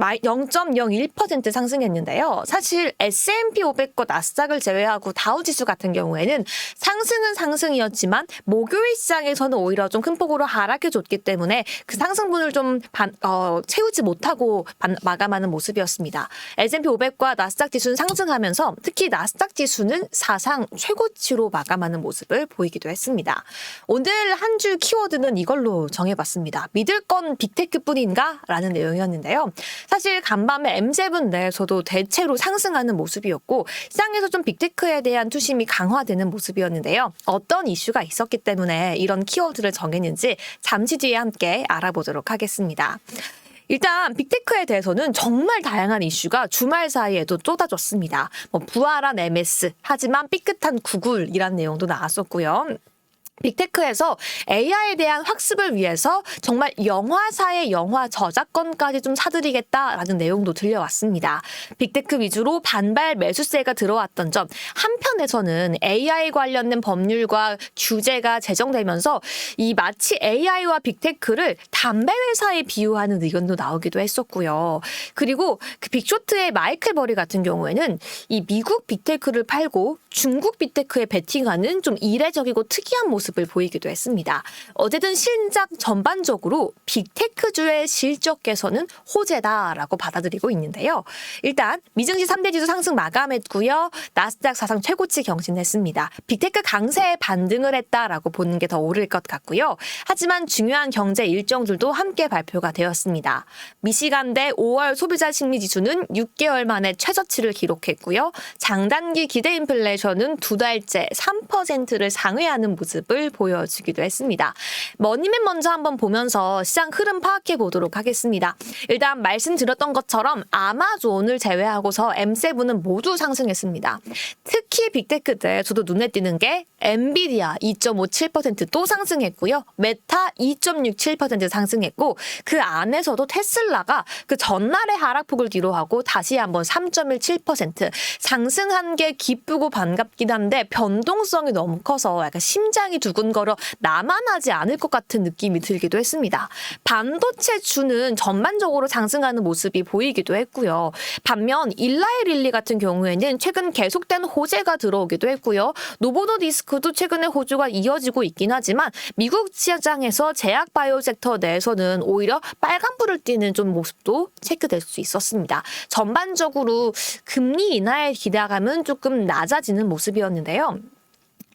0.01% 상승했는데요. 사실 S&P 500과 나스닥을 제외하고 다우 지수 같은 경우에는 상승은 상승이었지만 목요일 시장에서는 오히려 좀 큰 폭으로 하락해 줬기 때문에 그 상승분을 좀 반, 어, 채우지 못하고 반- 마감하는 모습이었습니다. S&P 500과 나스닥 지수는 상승하면서 특히 나스닥 지수는 사상 최고치로 마감하는 모습을 보이기도 했습니다. 오늘 한 주 키워드는 이걸로 정해봤습니다. 믿을 건 빅테크뿐인가? 라는 내용이었는데요. 사실 간밤에 M7 내에서도 대체로 상승하는 모습이었고 시장에서 좀 빅테크에 대한 투심이 강화되는 모습이었는데요. 어떤 이슈가 있었기 때문에 이런 키워드를 정했는지 잠시 뒤에 함께 알아보도록 하겠습니다. 일단 빅테크에 대해서는 정말 다양한 이슈가 주말 사이에도 쏟아졌습니다. 뭐 부활한 MS 하지만 삐끗한 구글이란 내용도 나왔었고요. 빅테크에서 AI에 대한 학습을 위해서 정말 영화사의 영화 저작권까지 좀 사들이겠다라는 내용도 들려왔습니다. 빅테크 위주로 반발 매수세가 들어왔던 점, 한편에서는 AI 관련된 법률과 규제가 제정되면서 이 마치 AI와 빅테크를 담배 회사에 비유하는 의견도 나오기도 했었고요. 그리고 그 빅쇼트의 마이클 버리 같은 경우에는 이 미국 빅테크를 팔고 중국 빅테크에 베팅하는 좀 이례적이고 특이한 모습 을 보이기도 했습니다. 어쨌든 신작 전반적으로 빅테크주의 실적 개선은 호재다라고 받아들이고 있는데요. 일단 미증시 3대 지수 상승 마감했고요. 나스닥 사상 최고치 경신했습니다. 빅테크 강세에 반등을 했다라고 보는 게더 옳을 것 같고요. 하지만 중요한 경제 일정들도 함께 발표가 되었습니다. 미시간대 5월 소비자 심리 지수는 6개월 만에 최저치를 기록했고요. 장단기 기대 인플레이션은 두 달째 3%를 상회하는 모습을 보여주기도 했습니다. 머니맨 먼저 한번 보면서 시장 흐름 파악해 보도록 하겠습니다. 일단 말씀드렸던 것처럼 아마존을 제외하고서 M7은 모두 상승했습니다. 특히 빅테크들 저도 눈에 띄는 게 엔비디아 2.57%또 상승했고요. 메타 2.67% 상승했고 그 안에서도 테슬라가 그 전날의 하락폭을 뒤로하고 다시 한번 3.17% 상승한 게 기쁘고 반갑긴 한데 변동성이 너무 커서 약간 심장이 두 근거려 나만 하지 않을 것 같은 느낌이 들기도 했습니다. 반도체 주는 전반적으로 상승하는 모습이 보이기도 했고요. 반면 일라이 릴리 같은 경우에는 최근 계속된 호재가 들어오기도 했고요. 노보노 디스크도 최근에 호주가 이어지고 있긴 하지만 미국 시장에서 제약 바이오 섹터 내에서는 오히려 빨간불을 띠는 좀 모습도 체크될 수 있었습니다. 전반적으로 금리 인하의 기대감은 조금 낮아지는 모습이었는데요.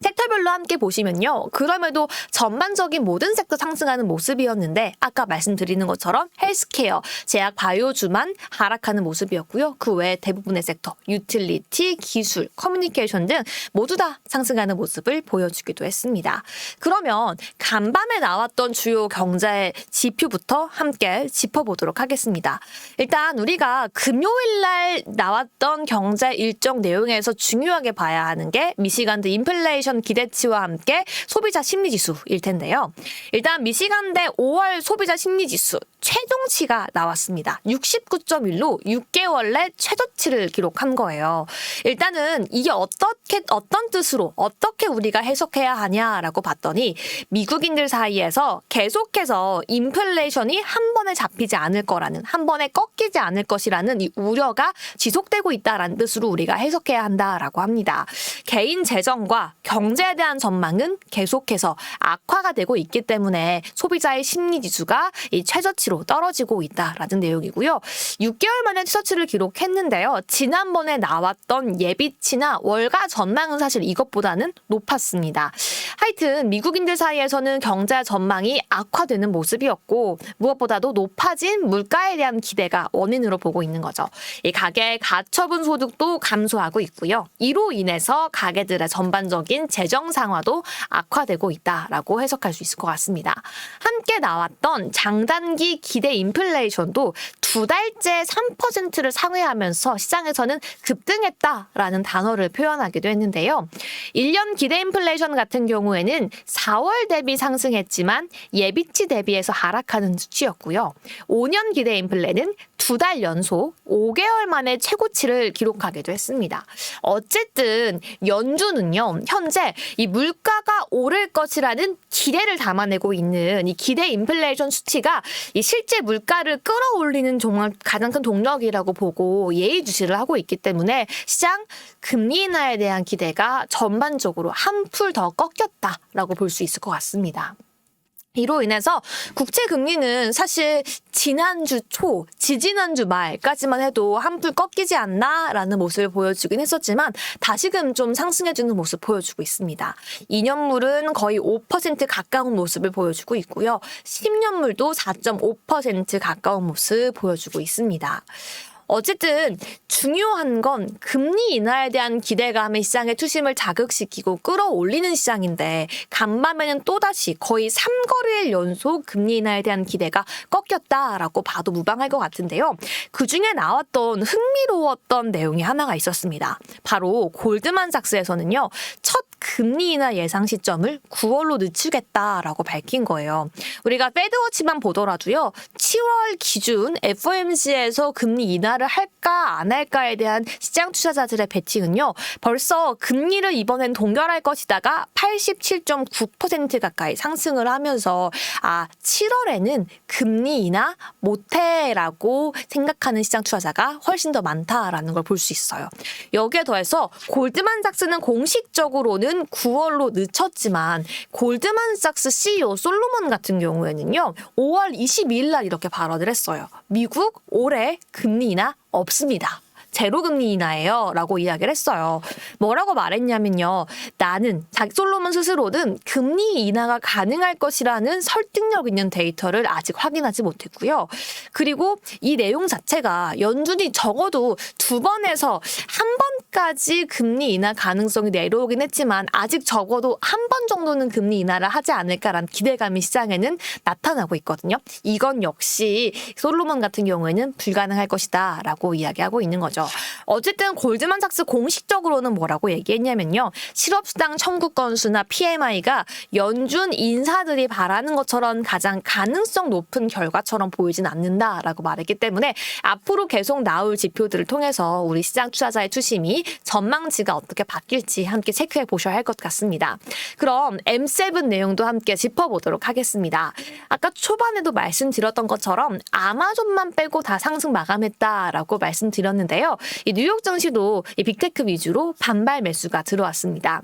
섹터별로 함께 보시면요. 그럼에도 전반적인 모든 섹터 상승하는 모습이었는데 아까 말씀드리는 것처럼 헬스케어, 제약 바이오주만 하락하는 모습이었고요. 그 외에 대부분의 섹터, 유틸리티, 기술, 커뮤니케이션 등 모두 다 상승하는 모습을 보여주기도 했습니다. 그러면 간밤에 나왔던 주요 경제 지표부터 함께 짚어보도록 하겠습니다. 일단 우리가 금요일 날 나왔던 경제 일정 내용에서 중요하게 봐야 하는 게 미시간드 인플레이션 기대치와 함께 소비자 심리 지수일 텐데요. 일단 미시간대 5월 소비자 심리 지수 최종치가 나왔습니다. 69.1로 6개월 내 최저치를 기록한 거예요. 일단은 이게 어떻게 어떤 뜻으로 어떻게 우리가 해석해야 하냐라고 봤더니 미국인들 사이에서 계속해서 인플레이션이 한 번에 잡히지 않을 거라는 한 번에 꺾이지 않을 것이라는 이 우려가 지속되고 있다라는 뜻으로 우리가 해석해야 한다라고 합니다. 개인 재정과 경제에 대한 전망은 계속해서 악화가 되고 있기 때문에 소비자의 심리 지수가 이 최저치로 떨어지고 있다라는 내용이고요. 6개월 만에 최저치를 기록했는데요. 지난번에 나왔던 예비치나 월가 전망은 사실 이것보다는 높았습니다. 하여튼 미국인들 사이에서는 경제 전망이 악화되는 모습이었고 무엇보다도 높아진 물가에 대한 기대가 원인으로 보고 있는 거죠. 이 가계의 가처분 소득도 감소하고 있고요. 이로 인해서 가계들의 전반적인 재정 상황도 악화되고 있다라고 해석할 수 있을 것 같습니다. 함께 나왔던 장단기 기대 인플레이션도 두 달째 3%를 상회하면서 시장에서는 급등했다라는 단어를 표현하기도 했는데요. 1년 기대 인플레이션 같은 경우에는 4월 대비 상승했지만 예비치 대비해서 하락하는 수치였고요. 5년 기대 인플레는 두 달 연속 5개월 만에 최고치를 기록하기도 했습니다. 어쨌든 연준은요, 현재 이 물가가 오를 것이라는 기대를 담아내고 있는 이 기대 인플레이션 수치가 이 실제 물가를 끌어올리는 정말 가장 큰 동력이라고 보고 예의주시를 하고 있기 때문에 시장 금리 인하에 대한 기대가 전반적으로 한 풀 더 꺾였다라고 볼 수 있을 것 같습니다. 이로 인해서 국채 금리는 사실 지난주 초, 지지난주 말까지만 해도 한풀 꺾이지 않나라는 모습을 보여주긴 했었지만 다시금 좀 상승해주는 모습 보여주고 있습니다. 2년물은 거의 5% 가까운 모습을 보여주고 있고요. 10년물도 4.5% 가까운 모습 보여주고 있습니다. 어쨌든 중요한 건 금리 인하에 대한 기대감이 시장의 투심을 자극시키고 끌어올리는 시장인데 간밤에는 또다시 거의 3거래일 연속 금리 인하에 대한 기대가 꺾였다라고 봐도 무방할 것 같은데요. 그중에 나왔던 흥미로웠던 내용이 하나가 있었습니다. 바로 골드만삭스에서는요. 첫 금리 인하 예상 시점을 9월로 늦추겠다라고 밝힌 거예요. 우리가 페드워치만 보더라도요. 7월 기준 FOMC에서 금리 인하를 할까 안 할까에 대한 시장 투자자들의 배팅은요. 벌써 금리를 이번엔 동결할 것이다가 87.9% 가까이 상승을 하면서 아 7월에는 금리 인하 못해라고 생각하는 시장 투자자가 훨씬 더 많다라는 걸 볼 수 있어요. 여기에 더해서 골드만삭스는 공식적으로는 9월로 늦췄지만 골드만삭스 CEO 솔로몬 같은 경우에는요. 5월 22일 날 이렇게 발언을 했어요. 미국 올해 금리 인하 없습니다. 제로 금리 인하예요. 라고 이야기를 했어요. 뭐라고 말했냐면요. 나는 솔로몬 스스로는 금리 인하가 가능할 것이라는 설득력 있는 데이터를 아직 확인하지 못했고요. 그리고 이 내용 자체가 연준이 적어도 두 번에서 한 번까지 금리 인하 가능성이 내려오긴 했지만 아직 적어도 한 번 정도는 금리 인하를 하지 않을까라는 기대감이 시장에는 나타나고 있거든요. 이건 역시 솔로몬 같은 경우에는 불가능할 것이다 라고 이야기하고 있는 거죠. 어쨌든 골드만삭스 공식적으로는 뭐라고 얘기했냐면요. 실업수당 청구 건수나 PMI가 연준 인사들이 바라는 것처럼 가장 가능성 높은 결과처럼 보이진 않는다라고 말했기 때문에 앞으로 계속 나올 지표들을 통해서 우리 시장 투자자의 투심이 전망치가 어떻게 바뀔지 함께 체크해 보셔야 할 것 같습니다. 그럼 M7 내용도 함께 짚어보도록 하겠습니다. 아까 초반에도 말씀드렸던 것처럼 아마존만 빼고 다 상승 마감했다라고 말씀드렸는데요. 이 뉴욕 증시도 이 빅테크 위주로 반발 매수가 들어왔습니다.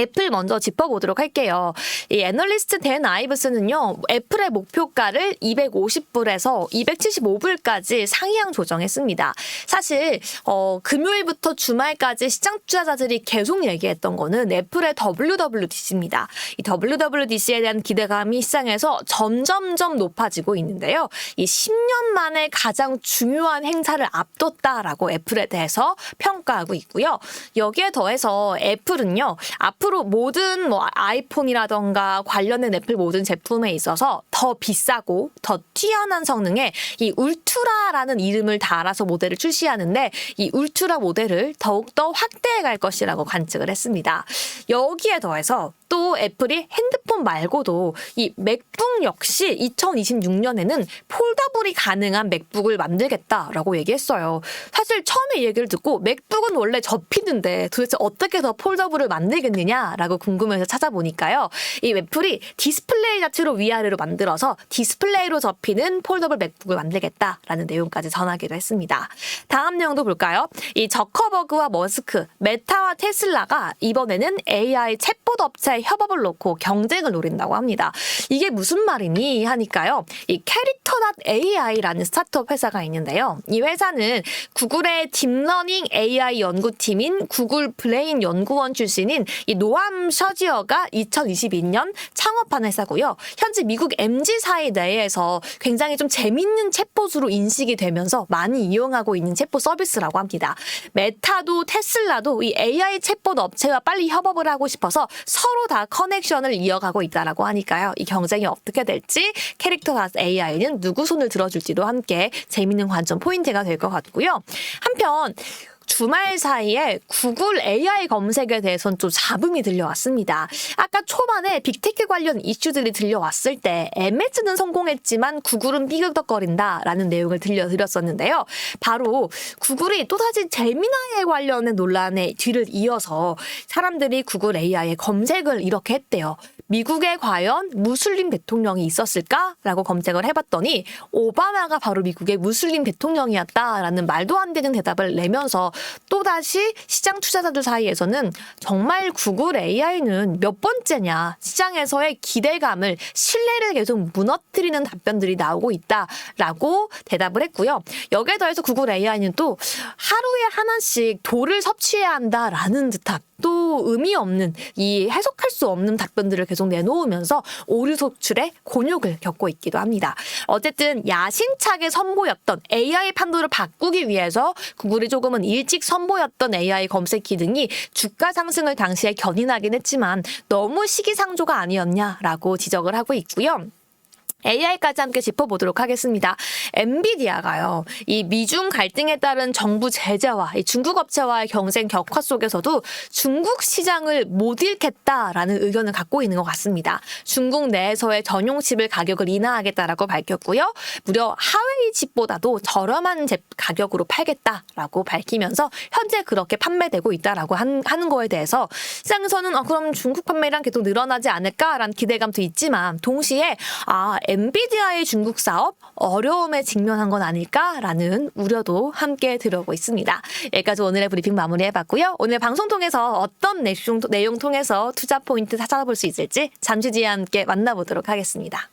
애플 먼저 짚어보도록 할게요. 이 애널리스트 댄 아이브스는요, 애플의 목표가를 250불에서 275불까지 상향 조정했습니다. 사실, 어, 금요일부터 주말까지 시장 투자자들이 계속 얘기했던 거는 애플의 WWDC입니다. 이 WWDC에 대한 기대감이 시장에서 점점점 높아지고 있는데요. 이 10년 만에 가장 중요한 행사를 앞뒀다라고 애플에 대해서 평가하고 있고요. 여기에 더해서 애플은요, 앞으로 모든 뭐 아이폰이라던가 관련된 애플 모든 제품에 있어서 더 비싸고 더 뛰어난 성능의 이 울트라라는 이름을 달아서 모델을 출시하는데 이 울트라 모델을 더욱더 확대해 갈 것이라고 관측을 했습니다. 여기에 더해서 또 애플이 핸드폰 말고도 이 맥북 역시 2026년에는 폴더블이 가능한 맥북을 만들겠다라고 얘기했어요. 사실 처음에 얘기를 듣고 맥북은 원래 접히는데 도대체 어떻게 더 폴더블을 만들겠느냐 라고 궁금해서 찾아보니까요. 이 애플이 디스플레이 자체로 위아래로 만들어서 디스플레이로 접히는 폴더블 맥북을 만들겠다라는 내용까지 전하기도 했습니다. 다음 내용도 볼까요? 이 저커버그와 머스크, 메타와 테슬라가 이번에는 AI 챗봇 업체 협업을 놓고 경쟁을 노린다고 합니다. 이게 무슨 말이니 하니까요. 이 캐릭터.ai라는 스타트업 회사가 있는데요. 이 회사는 구글의 딥러닝 AI 연구팀인 구글 브레인 연구원 출신인 이 노암 셔지어가 2022년 창업한 회사고요. 현재 미국 MZ 사회 내에서 굉장히 좀 재밌는 챗봇으로 인식이 되면서 많이 이용하고 있는 챗봇 서비스라고 합니다. 메타도 테슬라도 이 AI 챗봇 업체와 빨리 협업을 하고 싶어서 서로 다 커넥션을 이어가고 있다라고 하니까요. 이 경쟁이 어떻게 될지 캐릭터 AI는 누구 손을 들어줄지도 함께 재밌는 관점 포인트가 될 것 같고요. 한편 주말 사이에 구글 AI 검색에 대해서는 좀 잡음이 들려왔습니다. 아까 초반에 빅테크 관련 이슈들이 들려왔을 때 MS는 성공했지만 구글은 삐걱덕거린다라는 내용을 들려드렸었는데요. 바로 구글이 또다시 제미나이 관련된 논란의 뒤를 이어서 사람들이 구글 AI의 검색을 이렇게 했대요. 미국에 과연 무슬림 대통령이 있었을까라고 검색을 해봤더니 오바마가 바로 미국의 무슬림 대통령이었다라는 말도 안 되는 대답을 내면서 또다시 시장 투자자들 사이에서는 정말 구글 AI는 몇 번째냐 시장에서의 기대감을 신뢰를 계속 무너뜨리는 답변들이 나오고 있다라고 대답을 했고요. 여기에 더해서 구글 AI는 또 하루에 하나씩 돌을 섭취해야 한다라는 듯한 또 의미 없는 이 해석할 수 없는 답변들을 계속 내놓으면서 오류 속출에 곤욕을 겪고 있기도 합니다. 어쨌든 야심차게 선보였던 AI 판도를 바꾸기 위해서 구글이 조금은 일찍 선보였던 AI 검색 기능이 주가 상승을 당시에 견인하긴 했지만 너무 시기상조가 아니었냐라고 지적을 하고 있고요. AI까지 함께 짚어보도록 하겠습니다. 엔비디아가요, 이 미중 갈등에 따른 정부 제재와 이 중국 업체와의 경쟁 격화 속에서도 중국 시장을 못 잃겠다라는 의견을 갖고 있는 것 같습니다. 중국 내에서의 전용 칩을 가격을 인하하겠다라고 밝혔고요. 무려 하웨이 칩보다도 저렴한 제 가격으로 팔겠다라고 밝히면서 현재 그렇게 판매되고 있다라고 한- 하는 거에 대해서 시장에서는 아, 그럼 중국 판매량 계속 늘어나지 않을까라는 기대감도 있지만 동시에 아 엔비디아의 중국 사업 어려움에 직면한 건 아닐까라는 우려도 함께 들어오고 있습니다. 여기까지 오늘의 브리핑 마무리해봤고요. 오늘 방송 통해서 어떤 내용, 내용 통해서 투자 포인트 찾아볼 수 있을지 잠시 뒤에 함께 만나보도록 하겠습니다.